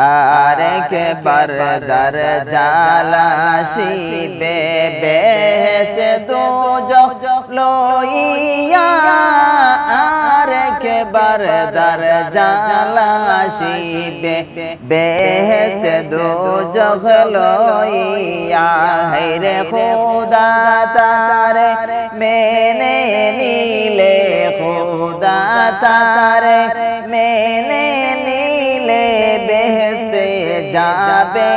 আরেক বার দর জালা শিবে বেহেস দো লইয়া আরেক বার দর জালা শিবে বেহেস দো লইয়া হেরে খোদা তারে মেনে নীলে খোদা তারে মেনে নীলে বেহেস্তে যাবে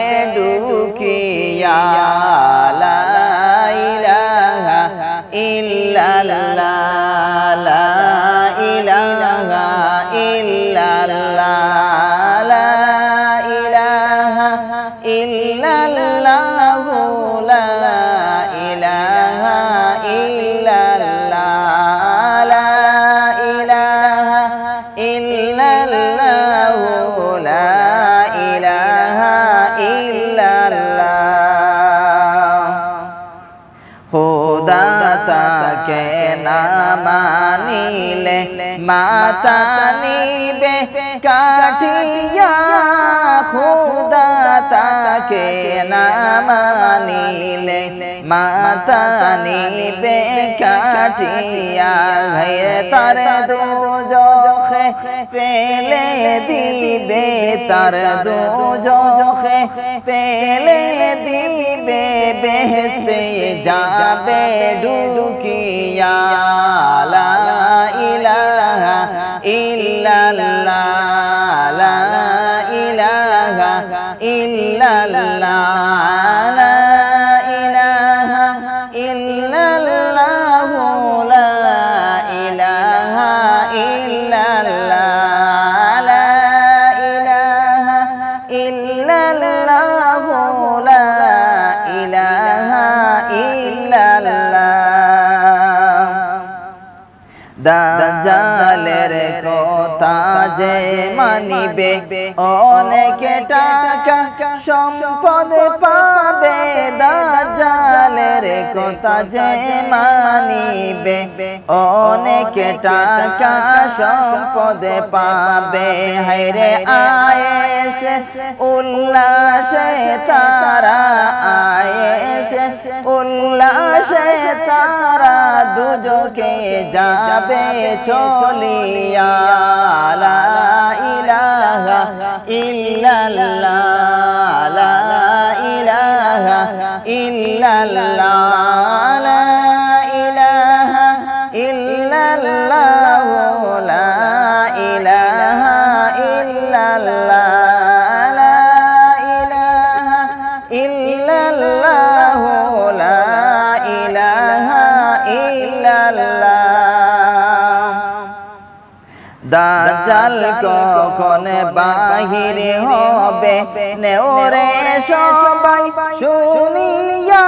তাকে না মানিলে মাতা নিবে কাঠিয়া খোদা তাকে না মানিলে মাতা নিবে কাঠিয়া ভয়ে তার দু জখে পেলে দিবে, তার দু জখে পেলে দিবে, বেহেস্তে যাবে ডুকিয়া ইলাহা ইল্লাল্লাহ দাজালের কথা যে মানিবে অনেকে টাকা সম্পদ পাবে দাজালের কথা যে মানিবে অনেকে টাকা সম্পদ পাবে। হায়রে আয়েশে, উল্লাসে তারা আয়েশে, উল্লাসে তারা দুজকে যাবে চলিয়া। লা ইলাহা ইল্লাল্লাহ, লা ইলাহা ইল্লাল্লাহ কখন বাহির হবে। নেওরে সবাই শুনিয়া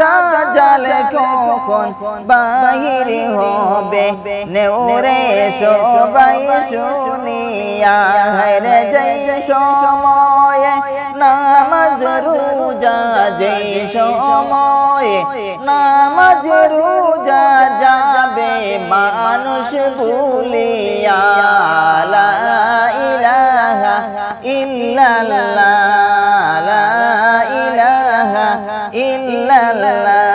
দাজাল কখন বাহির হবে। নেওরে সবাই শুনিয়া হরে জয় সময়ে নামাজ রোজা যেই সময়ে নামাজ রোজা যাবে, মানুষ ভুলিয়া লা ইলাহা ইল্লাল্লাহ লা ইলাহা ইল্লাল্লাহ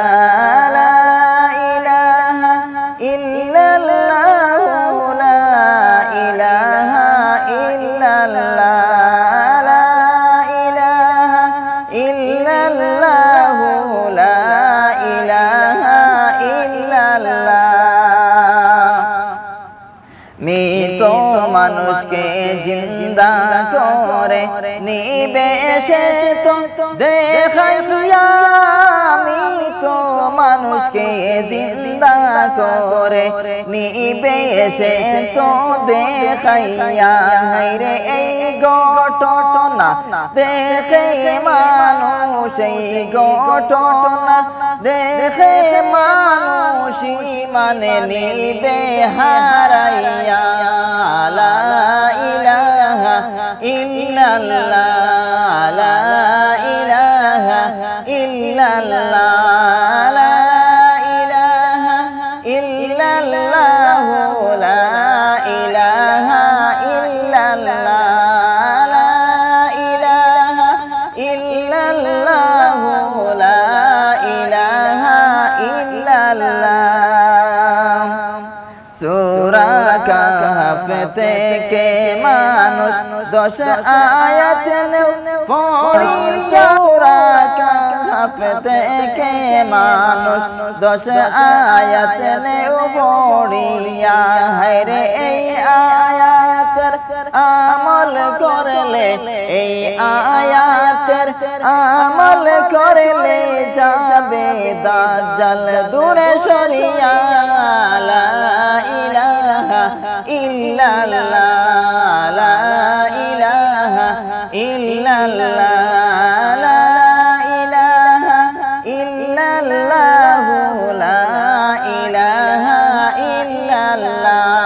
মানুষকে জিন্দা করে নিবে তো দেখাইয়া মৃত মানুষকে জিন্দা করে নিবে এসে তো দেখাইয়া। রে, এই ঘটনা দেখে মানুষ, এই ঘটনা দেখে মানুষ মানে নিবে, হারাইয়া। দশ আয়াত মানুষ? দশ আয়াত পড়িয়া হায়রে এই আয়াতের আমল করলে এই আয়াতের আমল করলে যাবে দাজ্জাল দূরে সরিয়া। la